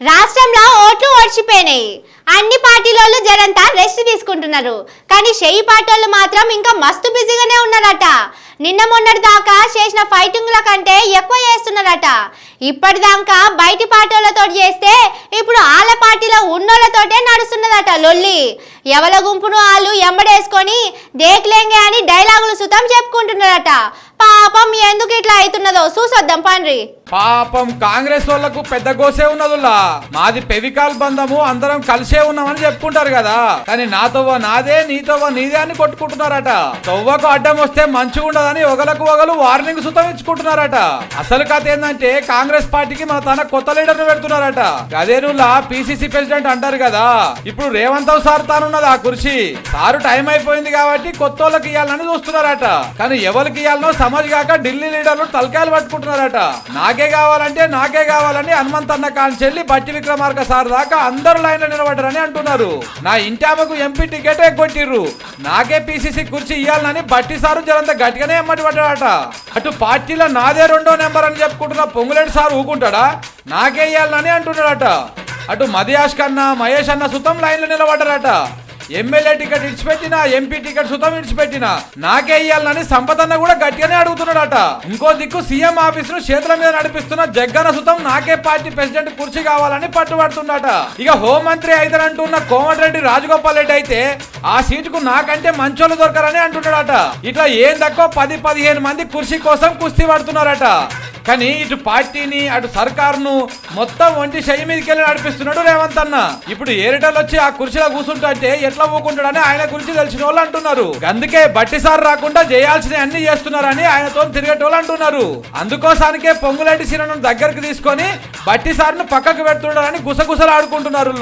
రాష్ట్రంలో ఓట్లు ఓడిచిపోయినాయి. అన్ని పార్టీలోళ్ళు జరంతా రెస్ట్ తీసుకుంటున్నారు. కానీ షెయి పార్టీలు మాత్రం ఇంకా మస్తు బిజీగానే ఉన్నారట. నిన్న మొన్నటి దాకా చేసిన ఫైటింగ్ల కంటే ఎక్కువ చేస్తున్నారట. ఇప్పటిదాకా బయటి పార్టీలతో చేస్తే ఇప్పుడు ఆళ్ళ పార్టీలో ఉన్నోళ్ళతోటే నడుస్తున్నదట లొల్లి. ఎవల గుంపును వాళ్ళు ఎంబడేసుకొని దేక్లేంగే అని డైలాగులు సుతం చెప్పుకుంటున్నారట. పాపం ఎందుకు ఇట్లా అవుతున్నదో చూసొద్దాం పండ్రి. పాపం కాంగ్రెస్ వాళ్ళకు పెద్ద గోసే ఉన్నదులా మాది పెవికాల్ బంధము అందరం కలిసే ఉన్నామని చెప్పుకుంటారు కదా. కానీ నా తవ్వ నాదే నీ తవ్వ నీదే అని కొట్టుకుంటున్నారట. తవ్వకు అడ్డం వస్తే మంచిగా ఉండదని ఒకలకు ఒకరు వార్నింగ్ సుతం ఇచ్చుకుంటున్నారట. అసలు కథ ఏంటంటే కాంగ్రెస్ పార్టీకి మన తన కొత్త లీడర్ పెడుతున్నారట. గదేనులా పిసిసి ప్రెసిడెంట్ అంటారు కదా. ఇప్పుడు రేవంత్ సార్ తానున్నది ఆ కుర్చీ. సారు టైం అయిపోయింది కాబట్టి కొత్త వాళ్ళకి ఇవ్వాలని చూస్తున్నారట. కానీ ఎవరికి ఇవ్వాలనో సమజ్ కాక ఢిల్లీ లీడర్లు తలకాయలు పట్టుకుంటున్నారట. నాకే కావాలంటే నాకే కావాలని హనుమంత్ అన్న కాంచెల్లి బట్టి విక్రమార్క సార్ దాకా అందరూ లైన్లో నిలబడ్డారని అంటున్నారు. నా ఇంటామకు ఎంపీ టికెట్ ఎగ్గొట్టిర్రు. నాకే పిసిసి కుర్చీ ఇవ్వాలని బట్టి సారు జరంత గట్టిగానే ఎమ్మటి పడ్డాడట. అటు పార్టీలో నాదే రెండో నెంబర్ అని చెప్పుకుంటున్న పొంగులేటి సార్ ఊకుంటాడా? నాకే ఇవ్వాలని అంటున్నాడట. అటు మదియాష్ కన్నా మహేష్ అన్న సుతం లైన్లో నిలబడ్డారట. ఎమ్మెల్యే టికెట్ ఇడిచిపెట్టినా ఎంపీ టికెట్ సుతం ఇడిచిపెట్టినా నాకే ఇయ్యాలని సంపదన్న కూడా గట్టిగానే అడుగుతున్నాడట. ఇంకో దిక్కు సీఎం ఆఫీస్ను చేతుల మీద నడిపిస్తున్న జగ్గన సుతం నాకే పార్టీ ప్రెసిడెంట్ కుర్చీ కావాలని పట్టుబడుతుండట. ఇక హోంమంత్రి అయితేనంటున్న కోమటిరెడ్డి రాజగోపాల్ రెడ్డి అయితే ఆ సీటుకు నాకంటే మంచోళ్ళు దొరకరని అంటున్నాడట ఇట్లా ఏం తక్కువ పది పదిహేను మంది కుర్చీ కోసం కుస్తీ పడుతున్నారట. కానీ ఇటు పార్టీని అటు సర్కారును మొత్తం ఒంటి చెయ్యి మీదకి వెళ్ళి నడిపిస్తున్నాడు రేవంత్ అన్న. ఇప్పుడు ఏరిటల్ వచ్చి ఆ కుర్చీలో కూర్చుంటే ఎట్లా పోకుంటాడని ఆయన గురించి తెలిసిన వాళ్ళు అంటున్నారు. అందుకే బట్టి సార్ రాకుండా చేయాల్సిన అన్ని చేస్తున్నారని ఆయనతో తిరిగేటోళ్ళు అంటున్నారు. అందుకోసానికే పొంగులేటి సీనను దగ్గరికి తీసుకొని బట్టిసారిని పక్కకు పెడుతున్నారని గుసగుసలు ఆడుకుంటున్నారు